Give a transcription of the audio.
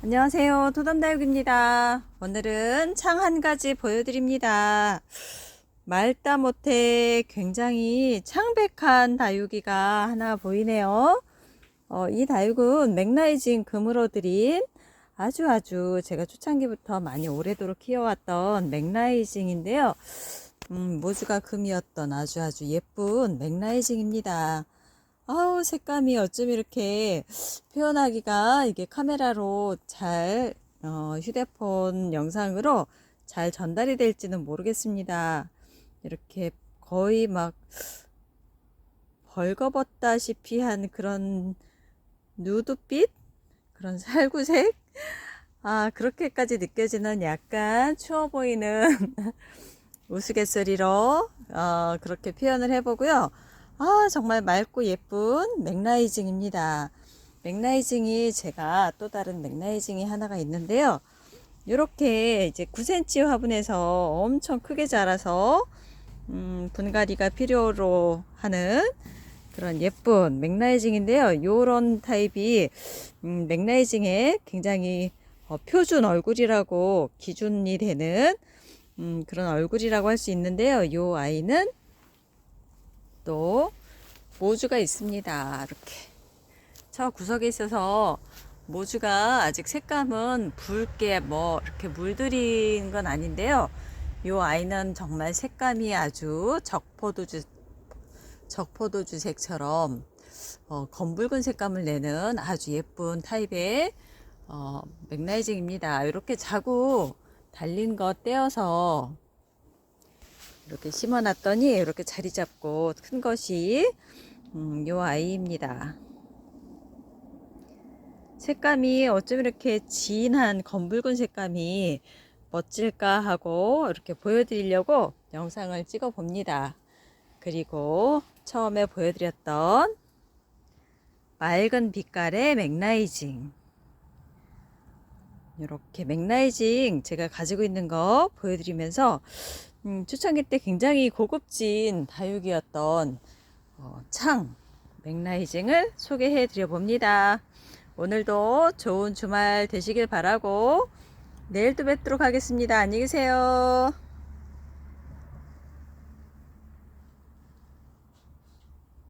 안녕하세요. 도담다육입니다. 오늘은 창 한 가지 보여드립니다. 말다 못해 굉장히 창백한 다육이가 하나 보이네요. 어, 이 다육은 맥라이징 금으로 드린 아주 아주 제가 초창기부터 많이 오래도록 키워왔던 맥라이징인데요. 음, 모주가 금이었던 아주 아주 예쁜 맥라이징입니다. 아우 색감이 어쩜 이렇게 표현하기가 이게 카메라로 잘 어, 휴대폰 영상으로 잘 전달이 될지는 모르겠습니다. 이렇게 거의 막 벌거벗다시피 한 그런 누드빛 그런 살구색 아 그렇게까지 느껴지는 약간 추워 보이는 우스갯소리로 어, 그렇게 표현을 해보고요. 아, 정말 맑고 예쁜 맥라이징입니다. 맥라이징이 제가 또 다른 맥라이징이 하나가 있는데요. 이렇게 이제 9cm 화분에서 엄청 크게 자라서 음, 분갈이가 필요로 하는 그런 예쁜 맥라이징인데요. 요런 타입이 음, 맥라이징의 굉장히 어, 표준 얼굴이라고 기준이 되는 음, 그런 얼굴이라고 할 수 있는데요. 요 아이는 또 모주가 있습니다. 이렇게 저 구석에 있어서 모주가 아직 색감은 붉게 뭐 이렇게 물들인 건 아닌데요. 요 아이는 정말 색감이 아주 적포도주 적포도주색처럼 어, 검붉은 색감을 내는 아주 예쁜 타입의 어, 맥라이징입니다. 이렇게 자구 달린 거 떼어서 이렇게 심어놨더니 이렇게 자리 잡고 큰 것이 음, 요 아이입니다. 색감이 어쩜 이렇게 진한 검붉은 색감이 멋질까 하고 이렇게 보여드리려고 영상을 찍어 봅니다. 그리고 처음에 보여드렸던 맑은 빛깔의 맥라이징 이렇게 맥라이징 제가 가지고 있는 거 보여드리면서 음, 초창기 때 굉장히 고급진 다육이었던 어, 창 맥라이징을 소개해 드려 봅니다. 오늘도 좋은 주말 되시길 바라고 내일 또 뵙도록 하겠습니다. 안녕히 계세요.